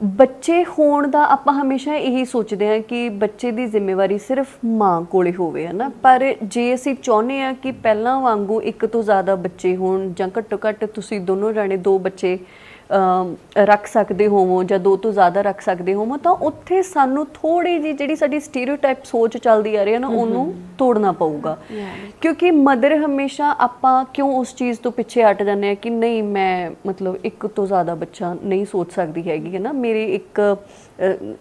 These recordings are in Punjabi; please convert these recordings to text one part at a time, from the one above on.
ਬੱਚੇ ਹੋਣ ਦਾ ਆਪਾਂ ਹਮੇਸ਼ਾ ਇਹੀ ਸੋਚਦੇ ਹਾਂ ਕਿ ਬੱਚੇ ਦੀ ਜ਼ਿੰਮੇਵਾਰੀ ਸਿਰਫ ਮਾਂ ਕੋਲੇ ਹੋਵੇ ਹੈ ਨਾ ਪਰ ਜੇ ਅਸੀਂ ਚਾਹੁੰਦੇ ਹਾਂ ਕਿ ਪਹਿਲਾਂ ਵਾਂਗੂ ਇੱਕ ਤੋਂ ਜ਼ਿਆਦਾ ਬੱਚੇ ਹੋਣ ਜਾਂ ਘੱਟੋ ਘੱਟ ਤੁਸੀਂ ਦੋਨੋਂ ਜਾਣੇ ਦੋ ਬੱਚੇ ਰੱਖ ਸਕਦੇ ਹੋਵੋ ਜਾਂ ਦੋ ਤੋਂ ਜ਼ਿਆਦਾ ਰੱਖ ਸਕਦੇ ਹੋਵੋ ਤਾਂ ਉੱਥੇ ਸਾਨੂੰ ਥੋੜੀ ਜੀ ਜਿਹੜੀ ਸਾਡੀ ਸਟੀਰੀਓਟਾਈਪ ਸੋਚ ਚੱਲਦੀ ਆ ਰਹੀ ਹੈ ਨਾ ਉਹਨੂੰ ਤੋੜਨਾ ਪਊਗਾ। ਕਿਉਂਕਿ ਮਦਰ ਹਮੇਸ਼ਾ ਆਪਾਂ ਕਿਉਂ ਉਸ ਚੀਜ਼ ਤੋਂ ਪਿੱਛੇ ਹਟ ਜਾਂਦੇ ਆ ਕਿ ਨਹੀਂ ਮੈਂ ਮਤਲਬ ਇੱਕ ਤੋਂ ਜ਼ਿਆਦਾ ਬੱਚਾ ਨਹੀਂ ਸੋਚ ਸਕਦੀ ਹੈਗੀ ਹੈ ਨਾ? ਮੇਰੇ ਇੱਕ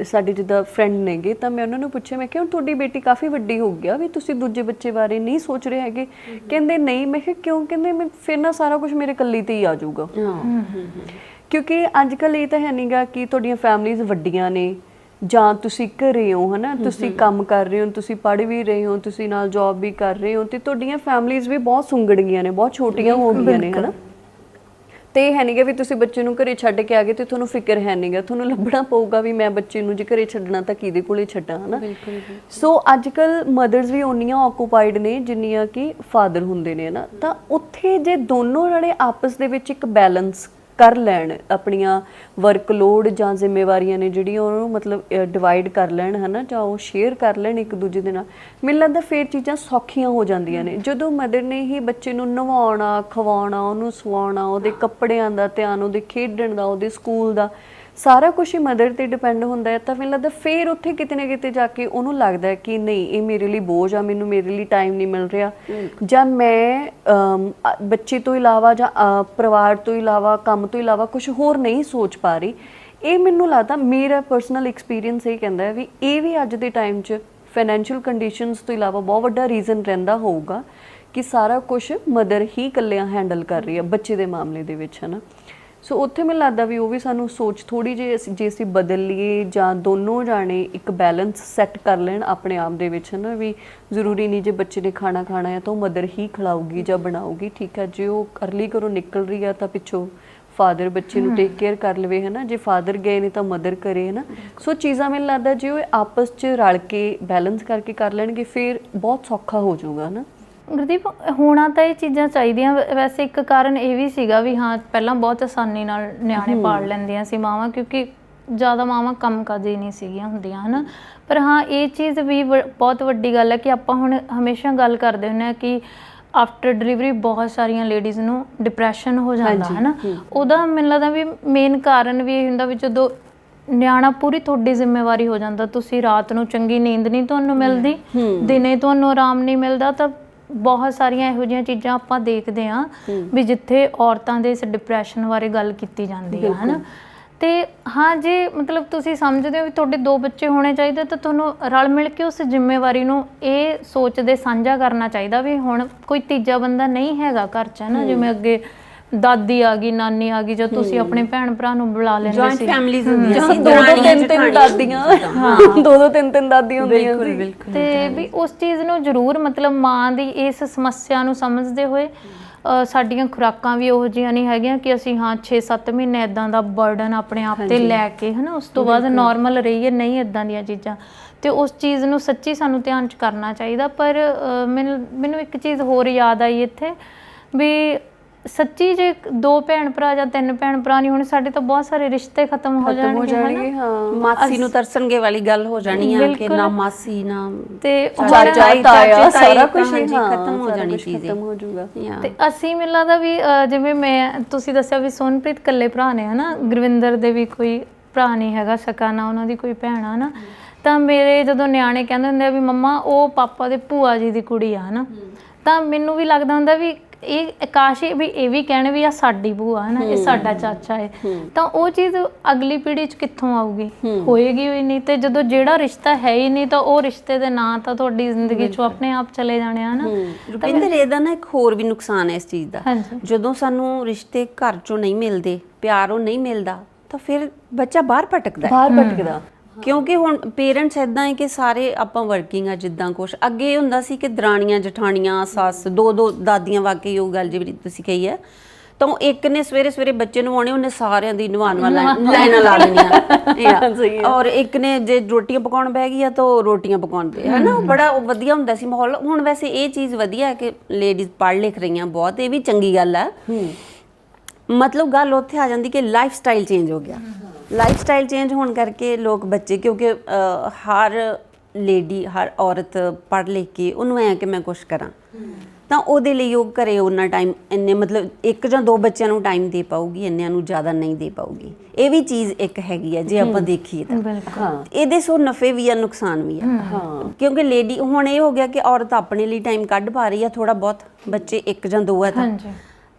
ਸਾਡੇ ਜਿੱਦਾਂ ਫਰੈਂਡ ਨੇਗੇ ਤਾਂ ਮੈਂ ਉਹਨਾਂ ਨੂੰ ਪੁੱਛਿਆ ਮੈਂ ਕਿਹਾ ਹੁਣ ਤੁਹਾਡੀ ਬੇਟੀ ਕਾਫੀ ਵੱਡੀ ਹੋ ਗਿਆ ਵੀ ਤੁਸੀਂ ਦੂਜੇ ਬੱਚੇ ਬਾਰੇ ਨਹੀਂ ਸੋਚ ਰਹੇ ਹੈਗੇ? ਕਹਿੰਦੇ ਨਹੀਂ। ਮੈਂ ਕਿਹਾ ਕਿਉਂ? ਕਹਿੰਦੇ ਮੈਂ ਫਿਰ ਨਾ ਸਾਰਾ ਕੁਝ ਮੇਰੇ ਕੱਲੀ ਤੇ ਹੀ ਆ ਜਾਊਗਾ। ਕਿਉਂਕਿ ਅੱਜ ਕੱਲ ਇਹ ਤਾਂ ਹੈ ਨਹੀਂਗਾ ਕਿ ਤੁਹਾਡੀਆਂ ਫੈਮਲੀਆਂ ਵੱਡੀਆਂ ਨੇ ਜਾਂ ਤੁਸੀਂ ਘਰੇ ਹੋ ਹਨਾ? ਤੁਸੀਂ ਕੰਮ ਕਰ ਰਹੇ ਹੋ ਤੁਸੀਂ ਪੜ੍ਹ ਵੀ ਰਹੇ ਹੋ ਤੁਸੀਂ ਨਾਲ ਜੌਬ ਵੀ ਕਰ ਰਹੇ ਹੋ ਤੇ ਤੁਹਾਡੀਆਂ ਫੈਮਲੀਆਂ ਵੀ ਬਹੁਤ ਸੁੰਗੜ ਗਈਆਂ ਨੇ ਬਹੁਤ ਛੋਟੀਆਂ ਹੋ ਗਈਆਂ ਨੇ ਹਨਾ? ਤੇ ਹੈ ਨਹੀਂਗਾ ਵੀ ਤੁਸੀਂ ਬੱਚੇ ਨੂੰ ਘਰੇ ਛੱਡ ਕੇ ਆ ਗਏ ਤੇ ਤੁਹਾਨੂੰ ਫਿਕਰ ਹੈ ਨਹੀਂਗਾ ਤੁਹਾਨੂੰ ਲੱਭਣਾ ਪਊਗਾ ਵੀ ਮੈਂ ਬੱਚੇ ਨੂੰ ਜੇ ਘਰੇ ਛੱਡਣਾ ਤਾਂ ਕਿਹਦੇ ਕੋਲੇ ਛੱਡਾਂ ਹਨਾ? ਸੋ ਅੱਜ ਕੱਲ ਮਦਰਸ ਵੀ ਓਨੀਆਂ ਆਕੂਪਾਈਡ ਨੇ ਜਿੰਨੀਆਂ ਕਿ ਫਾਦਰ ਹੁੰਦੇ ਨੇ ਨਾ ਤਾਂ ਉੱਥੇ ਜੇ ਦੋਨੋਂ ਜਣੇ ਆਪਸ ਦੇ ਵਿੱਚ ਇੱਕ ਬੈਲੈਂਸ ਕਰ ਲੈਣ, ਆਪਣੀਆਂ ਵਰਕਲੋਡ ਜਾਂ ਜ਼ਿੰਮੇਵਾਰੀਆਂ ਨੇ ਜਿਹੜੀਆਂ ਉਹਨੂੰ ਮਤਲਬ ਡਿਵਾਈਡ ਕਰ ਲੈਣ, ਹਨਾ, ਜਾਂ ਉਹ ਸ਼ੇਅਰ ਕਰ ਲੈਣ ਇੱਕ ਦੂਜੇ ਦੇ ਨਾਲ, ਮੈਨੂੰ ਲੱਗਦਾ ਫੇਰ ਚੀਜ਼ਾਂ ਸੌਖੀਆਂ ਹੋ ਜਾਂਦੀਆਂ ਨੇ। ਜਦੋਂ ਮਦਰ ਨੇ ਹੀ ਬੱਚੇ ਨੂੰ ਨਵਾਉਣਾ, ਖਵਾਉਣਾ, ਉਹਨੂੰ ਸਵਾਉਣਾ, ਉਹਦੇ ਕੱਪੜਿਆਂ ਦਾ ਧਿਆਨ, ਉਹਦੇ ਖੇਡਣ ਦਾ, ਉਹਦੇ ਸਕੂਲ ਦਾ ਸਾਰਾ ਕੁਝ ਹੀ ਮਦਰ ਤੇ ਡਿਪੈਂਡ ਹੁੰਦਾ ਹੈ ਤਾਂ ਮੈਨੂੰ ਲੱਗਦਾ ਫੇਰ ਉੱਥੇ ਕਿਤੇ ਨਾ ਕਿਤੇ ਜਾ ਕੇ ਉਹਨੂੰ ਲੱਗਦਾ ਹੈ ਕਿ ਨਹੀਂ ਇਹ ਮੇਰੇ ਲਈ ਬੋਝ ਆ ਮੈਨੂੰ ਮੇਰੇ ਲਈ ਟਾਈਮ ਨਹੀਂ ਮਿਲ ਰਿਹਾ। ਜਾਂ ਮੈਂ ਬੱਚੇ ਤੋਂ ਇਲਾਵਾ ਜਾਂ ਪਰਿਵਾਰ ਤੋਂ ਇਲਾਵਾ ਕੰਮ ਤੋਂ ਇਲਾਵਾ ਕੁਝ ਹੋਰ ਨਹੀਂ ਸੋਚ ਪਾ ਰਹੀ। ਇਹ ਮੈਨੂੰ ਲੱਗਦਾ ਮੇਰਾ ਪਰਸਨਲ ਐਕਸਪੀਰੀਅੰਸ ਇਹ ਕਹਿੰਦਾ ਹੈ ਵੀ ਇਹ ਵੀ ਅੱਜ ਦੇ ਟਾਈਮ 'ਚ ਫਾਈਨੈਂਸ਼ੀਅਲ ਕੰਡੀਸ਼ਨਸ ਤੋਂ ਇਲਾਵਾ ਬਹੁਤ ਵੱਡਾ ਰੀਜ਼ਨ ਰਹਿੰਦਾ ਹੋਊਗਾ ਕਿ ਸਾਰਾ ਕੁਝ ਮਦਰ ਹੀ ਇਕੱਲਿਆਂ ਹੈਂਡਲ ਕਰ ਰਹੀ ਹੈ ਬੱਚੇ ਦੇ ਮਾਮਲੇ ਦੇ ਵਿੱਚ ਹੈ ਨਾ ਸੋ ਉੱਥੇ ਮੈਨੂੰ ਲੱਗਦਾ ਵੀ ਉਹ ਵੀ ਸਾਨੂੰ ਸੋਚ ਥੋੜੀ ਜਿਹੀ ਅਸੀਂ- ਜੇ ਅਸੀਂ ਬਦਲ ਲਈਏ ਜਾਂ ਦੋਨੋਂ ਜਾਣੇ ਇੱਕ ਬੈਲੈਂਸ ਸੈੱਟ ਕਰ ਲੈਣ ਆਪਣੇ ਆਪ ਦੇ ਵਿੱਚ ਨਾ ਵੀ ਜ਼ਰੂਰੀ ਨਹੀਂ ਜੇ ਬੱਚੇ ਨੇ ਖਾਣਾ ਖਾਣਾ ਹੈ ਤਾਂ ਉਹ ਮਦਰ ਹੀ ਖਿਲਾਊਗੀ ਜਾਂ ਬਣਾਊਗੀ, ਠੀਕ ਹੈ। ਜੇ ਉਹ ਅਰਲੀ ਘਰੋਂ ਨਿਕਲ ਰਹੀ ਆ ਤਾਂ ਪਿੱਛੋਂ ਫਾਦਰ ਬੱਚੇ ਨੂੰ ਟੇਕ ਕੇਅਰ ਕਰ ਲਵੇ ਹੈ ਨਾ ਜੇ ਫਾਦਰ ਗਏ ਨੇ ਤਾਂ ਮਦਰ ਕਰੇ ਹੈ ਨਾ ਸੋ ਚੀਜ਼ਾਂ ਮੈਨੂੰ ਲੱਗਦਾ ਜੇ ਉਹ ਆਪਸ 'ਚ ਰਲ ਕੇ ਬੈਲੈਂਸ ਕਰਕੇ ਕਰ ਲੈਣਗੇ, ਫਿਰ ਬਹੁਤ ਸੌਖਾ ਹੋ ਜਾਊਗਾ ਨਾ ਗੁਰਦੀਪ ਹੋਣਾ ਤਾਂ ਇਹ ਚੀਜ਼ਾਂ ਚਾਹੀਦੀਆਂ। ਵੈ- ਵੈਸੇ ਇੱਕ ਕਾਰਨ ਇਹ ਵੀ ਸੀਗਾ ਵੀ ਹਾਂ ਪਹਿਲਾਂ ਬਹੁਤ ਆਸਾਨੀ ਨਾਲ ਨਿਆਣੇ ਪਾਲ ਲੈਂਦੀਆਂ ਸੀ ਮਾਵਾਂ ਕਿਉਂਕਿ ਜ਼ਿਆਦਾ ਮਾਵਾਂ ਕੰਮ ਕਾਜੀ ਨਹੀਂ ਸੀਗੀਆਂ ਹੁੰਦੀਆਂ ਹਨਾ। ਪਰ ਹਾਂ ਇਹ ਚੀਜ਼ ਵੀ ਵ- ਬਹੁਤ ਵੱਡੀ ਗੱਲ ਹੈ ਕਿ ਆਪਾਂ ਹੁਣ ਹਮੇਸ਼ਾ ਗੱਲ ਕਰਦੇ ਹੁੰਦੇ ਆ ਕਿ ਆਫਟਰ ਡਿਲੀਵਰੀ ਬਹੁਤ ਸਾਰੀਆਂ ਲੇਡੀਜ਼ ਨੂੰ ਡਿਪਰੈਸ਼ਨ ਹੋ ਜਾਂਦਾ ਹਾਂਜੀ, ਹਨਾ। ਉਹਦਾ ਮੈਨੂੰ ਲੱਗਦਾ ਵੀ ਮੇਨ ਕਾਰਨ ਵੀ ਇਹ ਹੁੰਦਾ ਵੀ ਜਦੋਂ ਨਿਆਣਾ ਪੂਰੀ ਤੁਹਾਡੀ ਜ਼ਿੰਮੇਵਾਰੀ ਹੋ ਜਾਂਦਾ ਤੁਸੀਂ ਰਾਤ ਨੂੰ ਚੰਗੀ ਨੀਂਦ ਨਹੀਂ ਤੁਹਾਨੂੰ ਮਿਲਦੀ ਦਿਨੇ ਤੁਹਾਨੂੰ ਆਰਾਮ ਨਹੀਂ ਮਿਲਦਾ ਤਾਂ ਬਹੁਤ ਸਾਰੀਆਂ ਇਹੋ ਜਿਹੀਆਂ ਚੀਜ਼ਾਂ ਆਪਾਂ ਦੇਖਦੇ ਹਾਂ ਵੀ ਜਿੱਥੇ ਔਰਤਾਂ ਦੇ ਇਸ ਡਿਪਰੈਸ਼ਨ ਬਾਰੇ ਗੱਲ ਕੀਤੀ ਜਾਂਦੀ ਹੈ ਹਨਾ? ਤੇ ਹਾਂ ਜੇ ਮਤਲਬ ਤੁਸੀਂ ਸਮਝਦੇ ਹੋ ਵੀ ਤੁਹਾਡੇ ਦੋ ਬੱਚੇ ਹੋਣੇ ਚਾਹੀਦੇ ਤਾਂ ਤੁਹਾਨੂੰ ਰਲ ਮਿਲ ਕੇ ਉਸ ਜ਼ਿੰਮੇਵਾਰੀ ਨੂੰ ਇਹ ਸੋਚਦੇ ਸਾਂਝਾ ਕਰਨਾ ਚਾਹੀਦਾ ਵੀ ਹੁਣ ਕੋਈ ਤੀਜਾ ਬੰਦਾ ਨਹੀਂ ਹੈਗਾ ਘਰ 'ਚ ਨਾ ਜਿਵੇਂ ਅੱਗੇ ਦਾਦੀ ਆ ਗਈ ਨਾਨੀ ਆ ਗਈ ਜਾਂ ਤੁਸੀਂ ਆਪਣੇ ਭੈਣ ਭਰਾ ਨੂੰ ਬੁਲਾ ਲੈਂਦੇ ਜੁਆਇੰਟ ਸੀ। ਫੈਮਿਲੀਜ਼ ਹੁੰਦੀਆਂ ਜਾਂ ਸੀ ਦੋ ਦੋ ਦਰਾਣੀਆਂ, ਤਿੰਨ ਤਿੰਨ ਜਠਾਣੀਆਂ। ਦਾਦੀਆਂ ਦੋ ਦੋ ਤਿੰਨ ਤਿੰਨ ਦਾਦੀਆਂ ਹੁੰਦੀਆਂ ਬਿਲਕੁਲ ਸੀ। ਬਿਲਕੁਲ। ਤੇ ਵੀ ਉਸ ਚੀਜ਼ ਨੂੰ ਜ਼ਰੂਰ ਮਤਲਬ ਮਾਂ ਦੀ ਇਸ ਸਮੱਸਿਆ ਨੂੰ ਸਮਝਦੇ ਹੋਏ ਅ, ਸਾਡੀਆਂ ਖੁਰਾਕਾਂ ਵੀ ਉਹੋ ਜਿਹੀਆਂ ਨਹੀਂ ਹੈਗੀਆਂ ਕਿ ਅਸੀਂ ਹਾਂ 6-7 ਮਹੀਨੇ ਇਦਾਂ ਦਾ ਬਰਡਨ ਆਪਣੇ ਆਪ ਤੇ ਲੈ ਕੇ ਹਨਾ ਉਸ ਤੋਂ ਬਾਅਦ ਨਾਰਮਲ ਰਹੀਏ ਨਹੀਂ ਇਦਾਂ ਦੀਆਂ ਚੀਜ਼ਾਂ। ਤੇ ਉਸ ਚੀਜ਼ ਨੂੰ ਸੱਚੀ ਸਾਨੂੰ ਧਿਆਨ ਚ ਕਰਨਾ ਚਾਹੀਦਾ ਪਰ ਅ, ਮੈਨੂੰ ਮੈਨੂੰ ਇੱਕ ਚੀਜ਼ ਹੋਰ ਯਾਦ ਆਈ ਇੱਥੇ ਵੀ ਸੱਚੀ ਜੇ ਦੋ ਭੈਣ ਭਰਾ ਜਾਂ ਤਿੰਨ ਭੈਣ ਭਰਾ ਨਹੀਂ ਹੋਣੇ ਸਾਡੇ ਤਾਂ ਬਹੁਤ ਸਾਰੇ ਰਿਸ਼ਤੇ ਖਤਮ ਹੋ ਖਤਮ ਹੋ ਜਾਣਗੇ ਹਨਾ? ਜਾਣਗੇ ਹਾਂ ਮਾਸੀ ਨੂੰ ਤਰਸਣਗੇ ਵਾਲੀ ਗੱਲ ਹੋ ਜਾਣੀ ਆ ਕਿ ਬਿਲਕੁਲ। ਨਾ ਮਾਸੀ ਨਾ ਤੇ ਚਾਚਾ ਤਾਇਆ ਸਾਰਾ ਕੁਝ ਹਾਂਜੀ, ਖਤਮ ਹੋ ਜਾਣੀ ਚੀਜ਼ ਖਤਮ ਹੋ ਜਾਊਗਾ. ਤੇ ਅਸੀਂ ਮੈਨੂੰ ਲੱਗਦਾ ਵੀ ਅਹ, ਜਿਵੇਂ ਮੈਂ ਤੁਸੀਂ ਦੱਸਿਆ ਵੀ ਸੋਨਪ੍ਰੀਤ ਇਕੱਲੇ ਭਰਾ ਨੇ ਹਨਾ? ਗੁਰਵਿੰਦਰ ਦੇ ਵੀ ਕੋਈ ਭਰਾ ਨਹੀਂ ਹੈਗਾ ਸਕਾ ਨਾ ਉਹਨਾਂ ਦੀ ਕੋਈ ਭੈਣ ਆ ਨਾ ਤਾਂ ਮੇਰੇ ਜਦੋਂ ਨਿਆਣੇ ਕਹਿੰਦੇ ਹੁੰਦੇ ਆ ਵੀ ਮੰਮਾ ਉਹ ਪਾਪਾ ਦੇ ਭੂਆ ਜੀ ਦੀ ਕੁੜੀ ਆ ਹਨਾ? ਤਾਂ ਮੈਨੂੰ ਵੀ ਲੱਗਦਾ ਹੁੰਦਾ ਵੀ ਇਹ ਆਕਾਸ਼ ਵੀ ਇਹ ਵੀ ਕਹਿਣ ਵੀ ਆ ਸਾਡੀ ਭੂਆ ਹੈ ਨਾ ਇਹ ਸਾਡਾ ਚਾਚਾ ਹੈ। ਤਾਂ ਉਹ ਚੀਜ਼ ਅਗਲੀ ਪੀੜ੍ਹੀ 'ਚ ਕਿੱਥੋਂ ਆਊਗੀ? ਹੋਏਗੀ ਹੋਈ ਨਹੀਂ ਤੇ ਜਦੋਂ ਜਿਹੜਾ ਰਿਸ਼ਤਾ ਹੈ ਹੀ ਨਹੀਂ ਤਾਂ ਉਹ ਰਿਸ਼ਤੇ ਦੇ ਨਾਂ ਤਾਂ ਤੁਹਾਡੀ ਜ਼ਿੰਦਗੀ 'ਚੋਂ ਆਪਣੇ ਆਪ ਚਲੇ ਜਾਣੇ ਆ ਨਾ। ਰੁਪਿੰਦਰ ਇਹਦਾ ਨਾ ਇੱਕ ਹੋਰ ਵੀ ਨੁਕਸਾਨ ਹੈ ਇਸ ਚੀਜ਼ ਦਾ। ਜਦੋਂ ਸਾਨੂੰ ਰਿਸ਼ਤੇ ਘਰ ਚੋਂ ਨਹੀਂ ਮਿਲਦੇ ਪਿਆਰ ਉਹ ਨਹੀਂ ਮਿਲਦਾ ਤਾਂ ਫਿਰ ਬੱਚਾ ਬਾਹਰ ਭਟਕਦਾ ਹੈ। ਬਾਹਰ ਭਟਕਦਾ। ਕਿਉਂਕਿ ਹੁਣ ਪੇਰੈਂਟਸ ਇਦਾਂ ਹੈ ਕਿ ਸਾਰੇ ਆਪਾਂ ਵਰਕਿੰਗ ਆ ਜਿੱਦਾਂ ਕੁਛ। ਅੱਗੇ ਇਹ ਹੁੰਦਾ ਸੀ ਕਿ ਦਰਾਣੀਆਂ ਜਠਾਣੀਆਂ ਸੱਸ ਦੋ ਦੋ ਦਾਦੀਆਂ ਵਾਕਈ ਉਹ ਗੱਲ ਜਿਹੜੀ ਤੁਸੀਂ ਕਹੀ ਹੈ। ਤਾਂ ਉਹ ਇੱਕ ਨੇ ਸਵੇਰੇ ਸਵੇਰੇ ਬੱਚੇ ਨਵਾਉਣੇ ਉਹਨੇ ਸਾਰਿਆਂ ਦੀ ਨਵਾਉਣ ਵਾਲਾ ਲਾਈਨਾਂ ਲਾ ਲੈਣੀਆਂ। ਔਰ ਇੱਕ ਨੇ ਜੇ ਰੋਟੀਆਂ ਪਕਾਉਣ ਬਹਿ ਗਈ ਆ ਤਾਂ ਉਹ ਰੋਟੀਆਂ ਪਕਾਉਂਦੇ ਹੈ ਨਾ ਉਹ ਬੜਾ ਵਧੀਆ ਹੁੰਦਾ ਸੀ ਮਾਹੌਲ। ਹੁਣ ਵੈਸੇ ਇਹ ਚੀਜ਼ ਵਧੀਆ ਹੈ ਕਿ ਲੇਡੀਜ਼ ਪੜ੍ਹ ਲਿਖ ਰਹੀਆਂ ਬਹੁਤ ਇਹ ਵੀ ਚੰਗੀ ਗੱਲ ਹੈ ਮਤਲਬ ਗੱਲ ਉੱਥੇ ਆ ਜਾਂਦੀ ਕਿ ਲਾਈਫ ਸਟਾਈਲ ਚੇਂਜ ਹੋ ਗਿਆ। ਲਾਈਫ ਸਟਾਈਲ ਚੇਂਜ ਹੋਣ ਕਰਕੇ ਲੋਕ ਬੱਚੇ ਕਿਉਂਕਿ ਹਰ ਲੇਡੀ ਹਰ ਔਰਤ ਪੜ੍ਹ ਲਿਖ ਕੇ ਉਹਨੂੰ ਐ ਕਿ ਮੈਂ ਕੁਝ ਕਰਾਂ। ਤਾਂ ਉਹਦੇ ਲਈ ਉਹ ਘਰੇ ਉਹਨਾਂ ਟਾਈਮ ਇੰਨੇ ਮਤਲਬ ਇੱਕ ਜਾਂ ਦੋ ਬੱਚਿਆਂ ਨੂੰ ਟਾਈਮ ਦੇ ਪਾਊਗੀ ਇੰਨਿਆਂ ਨੂੰ ਜ਼ਿਆਦਾ ਨਹੀਂ ਦੇ ਪਾਊਗੀ। ਇਹ ਵੀ ਚੀਜ਼ ਇੱਕ ਹੈਗੀ ਹੈ ਜੇ ਆਪਾਂ ਦੇਖੀਏ ਤਾਂ। ਹਾਂ ਇਹਦੇ ਸੋ ਨਫੇ ਵੀ ਆ ਨੁਕਸਾਨ ਵੀ ਆ। ਹਾਂ। ਕਿਉਂਕਿ ਲੇਡੀ ਹੁਣ ਇਹ ਹੋ ਗਿਆ ਕਿ ਔਰਤ ਆਪਣੇ ਲਈ ਟਾਈਮ ਕੱਢ ਪਾ ਰਹੀ ਆ ਥੋੜਾ ਬਹੁਤ ਬੱਚੇ ਇੱਕ ਜਾਂ ਦੋ ਆ ਤਾਂ। ਹਾਂਜੀ।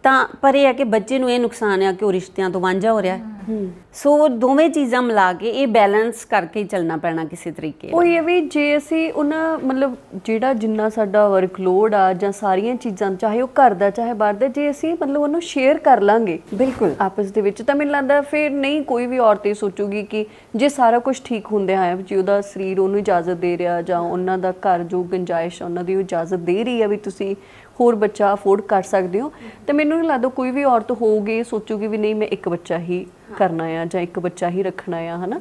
ਤਾਂ ਪਰ ਇਹ ਹੈ ਕਿ ਬੱਚੇ ਨੂੰ ਇਹ ਨੁਕਸਾਨ ਆ ਕਿ ਉਹ ਰਿਸ਼ਤਿਆਂ ਤੋਂ ਵਾਂਝਾ ਹੋ ਰਿਹਾ ਹੈ। ਸੋ ਦੋਵੇਂ ਚੀਜ਼ਾਂ ਮਿਲਾ ਕੇ ਇਹ ਬੈਲੈਂਸ ਕਰਕੇ ਹੀ ਚੱਲਣਾ ਪੈਣਾ ਕਿਸੇ ਤਰੀਕੇ ਉਹ ਇਹ ਵੀ ਜੇ ਅਸੀਂ ਉਹਨਾਂ ਮਤਲਬ ਜਿਹੜਾ ਜਿੰਨਾ ਸਾਡਾ ਵਰਕਲੋਡ ਆ ਜਾਂ ਸਾਰੀਆਂ ਚੀਜ਼ਾਂ ਚਾਹੇ ਉਹ ਘਰ ਦਾ ਚਾਹੇ ਬਾਹਰ ਦਾ ਜੇ ਅਸੀਂ ਮਤਲਬ ਉਹਨੂੰ ਸ਼ੇਅਰ ਕਰ ਲਾਂਗੇ ਬਿਲਕੁਲ। ਆਪਸ ਦੇ ਵਿੱਚ ਤਾਂ ਮੈਨੂੰ ਲੱਗਦਾ ਫਿਰ ਨਹੀਂ ਕੋਈ ਵੀ ਔਰਤ ਇਹ ਸੋਚੂਗੀ ਕਿ ਜੇ ਸਾਰਾ ਕੁਝ ਠੀਕ ਹੁੰਦੇ ਆਇਆ ਜੇ ਉਹਦਾ ਸਰੀਰ ਉਹਨੂੰ ਇਜਾਜ਼ਤ ਦੇ ਰਿਹਾ ਜਾਂ ਉਹਨਾਂ ਦਾ ਘਰ ਜੋ ਗੁੰਜਾਇਸ਼ ਆ, ਉਹਨਾਂ ਦੀ ਇਜਾਜ਼ਤ ਦੇ ਰਹੀ ਆ ਵੀ ਤੁਸੀਂ ਹੋਰ ਬੱਚਾ ਅਫੋਰਡ ਕਰ ਸਕਦੇ ਹੋ ਤਾਂ ਮੈਨੂੰ ਨਹੀਂ ਲੱਗਦਾ ਕੋਈ ਵੀ ਔਰਤ ਹੋਊਗੀ ਸੋਚੂਗੀ ਵੀ ਨਹੀਂ ਮੈਂ ਇੱਕ ਬੱਚਾ ਹੀ। ਕਰਨਾ ਆ ਜਾਂ ਇੱਕ ਬੱਚਾ ਹੀ ਰੱਖਣਾ ਆ ਹਨਾ?